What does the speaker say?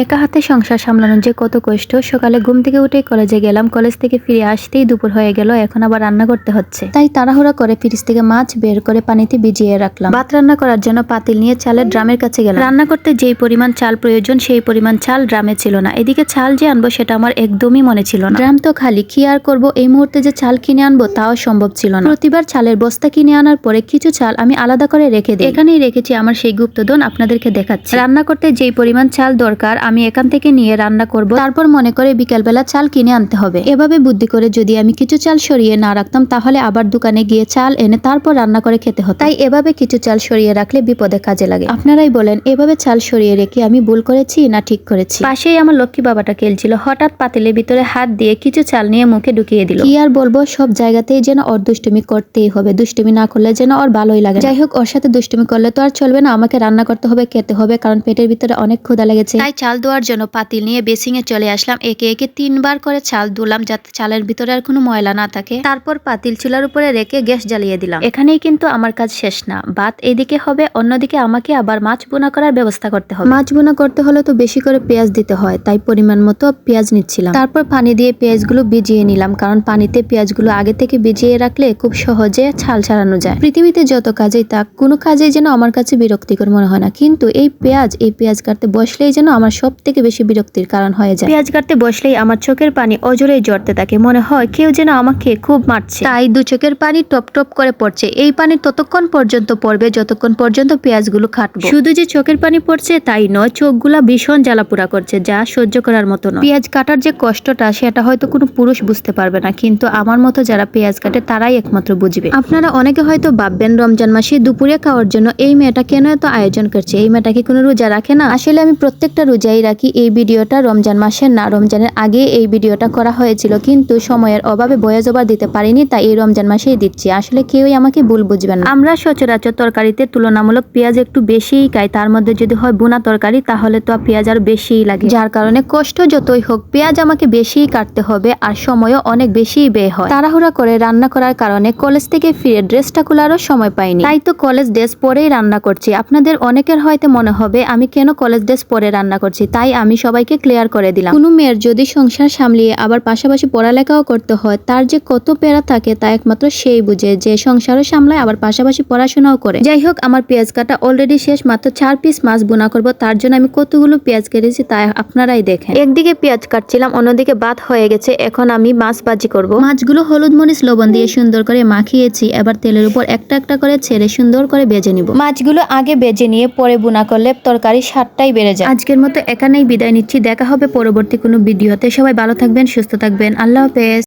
একা হাতে সংসার সামলানোর যে কত কষ্ট, সকালে ঘুম থেকে উঠে কলেজে গেলাম, কলেজ থেকে ফিরে আসতেই দুপুর হয়ে গেল, এখন আবার রান্না করতে হচ্ছে। তাই তাড়াহুড়া করে ফ্রিজ থেকে মাছ বের করে পানিতে ভিজিয়ে রাখলাম। ভাত রান্না করার জন্য পাতিল নিয়ে চালের ড্রামের কাছে গেলাম। রান্না করতে যেই পরিমাণ চাল প্রয়োজন, সেই পরিমাণ চাল ড্রামে ছিল না। এদিকে চাল যে আনব সেটা আমার একদমই মনে ছিল না। ড্রাম তো খালি, কি আর করব? এই মুহূর্তে যে চাল কিনে আনব তাও সম্ভব ছিল না। প্রতিবার চালের বস্তা কিনে আনার পরে কিছু চাল আমি আলাদা করে রেখে দিই। এখানেই রেখেছি আমার সেই গুপ্তধন আপনাদেরকে দেখাচ্ছি। রান্না করতে যেই পরিমাণ চাল দরকার আমি এখান থেকে নিয়ে রান্না করব। তারপর মনে করে বিকেলবেলা চাল কিনে আনতে হবে। এভাবে বুদ্ধি করে যদি আমি কিছু চাল সরিয়ে না রাখতাম, তাহলে আবার দোকানে গিয়ে চাল এনে তারপর রান্না করে খেতে হতো। তাই এভাবে কিছু চাল সরিয়ে রাখলে বিপদে কাজে লাগে। আপনারাই বলেন, এভাবে চাল সরিয়ে রেখে আমি ভুল করেছি না ঠিক করেছি? পাশেই আমার লক্ষ্মী বাবাটা খেলছিল, হঠাৎ পাতিলের ভিতরে হাত দিয়ে কিছু চাল নিয়ে মুখে ঢুকিয়ে দিল। কি আর বলব, সব জায়গাতেই যেন ওর দুষ্টুমি করতেই হবে। দুষ্টুমি না করলে যেন ওর ভালোই লাগে যাই হোক ওর সাথে দুষ্টুমি করলে তো আর চলবে না। আমাকে রান্না করতে হবে, খেতে হবে, কারণ পেটের ভিতরে অনেক ক্ষুধা লেগেছে। তাই চাল দেওয়ার জন্য পাতিল নিয়ে বেসিং এ চলে আসলাম। একে একে তিনবার করে চাল ধুলাম যাতে চালের ভিতরে আর কোনো ময়লা না থাকে। তারপর পাতিল চুলার উপরে রেখে গ্যাস জ্বালিয়ে দিলাম। এখানেই কিন্তু আমার কাজ শেষ না। ভাত এদিকে হবে, অন্যদিকে আমাকে আবার মাছ বোনা করার ব্যবস্থা করতে হবে। মাছ বোনা করতে হলে তো বেশি করে পেঁয়াজ দিতে হয়, তাই পরিমাণ মতো পেঁয়াজ নিচ্ছিলাম। তারপর পানি দিয়ে পেঁয়াজগুলো ভিজিয়ে নিলাম, কারণ পানিতে পেঁয়াজগুলো আগে থেকে ভিজিয়ে রাখলে খুব সহজে ছাল ছাড়ানো যায়। পৃথিবীতে যত কাজেই থাক, কোনো কাজেই যেন আমার কাছে বিরক্তিকর মনে হয় না। কিন্তু এই পেঁয়াজ এই পেঁয়াজ কাটতে বসলেই যেন আমার সব থেকে বেশি বিরক্তির কারণ হয়ে যায়। পেঁয়াজ কাটতে বসলেই আমার চোখের পানি অজরেই জড়তে থাকে। মনে হয় কেউ যেন আমাকে খুব মারছে। তাই দু চোখের পানি টপ টপ করে পড়ছে। এই পানি ততক্ষণ পর্যন্ত পড়বে যতক্ষণ পর্যন্ত পেঁয়াজগুলো খাটবো। শুধু যে চোখের পানি পড়ছে তাই নয় চোখগুলা ভীষণ জ্বালাপুরা করছে যা সহ্য করার মতো নয়। পেঁয়াজ কাটার যে কষ্টটা সেটা হয়তো কোনো পুরুষ বুঝতে পারবে না কিন্তু আমার মতো যারা পেঁয়াজ কাটে তারাই একমাত্র বুঝবে। আপনারা অনেকে হয়তো ভাববেন রমজান মাসে দুপুরে খাওয়ার জন্য এই মেয়েটা কেন এত আয়োজন করছে? এই মেয়েটা কি কোনো রোজা রাখে না? আসলে আমি প্রত্যেকটা রোজাই রাখি এই ভিডিওটা রমজান মাসের না, রমজানের আগে এই ভিডিওটা করা হয়েছিল। কিন্তু সময়ের অভাবে বয়ে জবার দিতে পারিনি, তাই এই রমজান মাসেই দিচ্ছি। আসলে কেউই আমাকে ভুল বুঝবেন না। আমরা সচরাচর তরকারিতে তুলনামূলক পেঁয়াজ একটু বেশিই খাই, তার মধ্যে যদি হয় বোনা তরকারি, তাহলে তো পেঁয়াজ আর বেশিই লাগে। যার কারণে কষ্ট যতই হোক, পেঁয়াজ আমাকে বেশিই কাটতে হবে আর সময়ও অনেক বেশিই ব্যয় হয়। তাড়াহুড়া করে রান্না করার কারণে কলেজ থেকে ফিরে ড্রেসটা খোলারও সময় পাইনি। তাই তো কলেজ ড্রেস পরেই রান্না করছি। আপনাদের অনেকের হয়তো মনে হবে, আমি কেন কলেজ ড্রেস পরে রান্না করছি? তাই আমি সবাইকে ক্লিয়ার করে দিলাম। কোনো মেয়ের যদি সংসার সামলিয়ে আবার পাশাপাশি পড়ালেখাও করতে হয়, তার যে কত পেরা থাকে তা একমাত্র সেই বুঝে যে সংসারও সামলায়, আবার পাশাপাশি পড়াশোনাও করে। যাই হোক, আমার পেঁয়াজ কাটা অলরেডি শেষ, মাত্র চার পিস মাছ বোনা করব, তার জন্য আমি কতগুলো পেঁয়াজ কেটেছি তা আপনারাই দেখেন। একদিকে পেঁয়াজ কাটছিলাম, অন্যদিকে বাদ হয়ে গেছে, এখন আমি মাছ বাজি করব। মাছগুলো হলুদ মরিচ লবণ দিয়ে সুন্দর করে মাখিয়েছি, এবার তেলের উপর একটা একটা করে ছেড়ে সুন্দর করে বেজে নিব। মাছগুলো আগে বেজে নিয়ে পরে বোনা করলে তরকারি স্বাদটাই বেড়ে যায়। আজকের মতো এখানেই বিদায় নিচ্ছি। দেখা হবে পরবর্তী কোনো ভিডিওতে। সবাই ভালো থাকবেন, সুস্থ থাকবেন। আল্লাহ হাফেজ।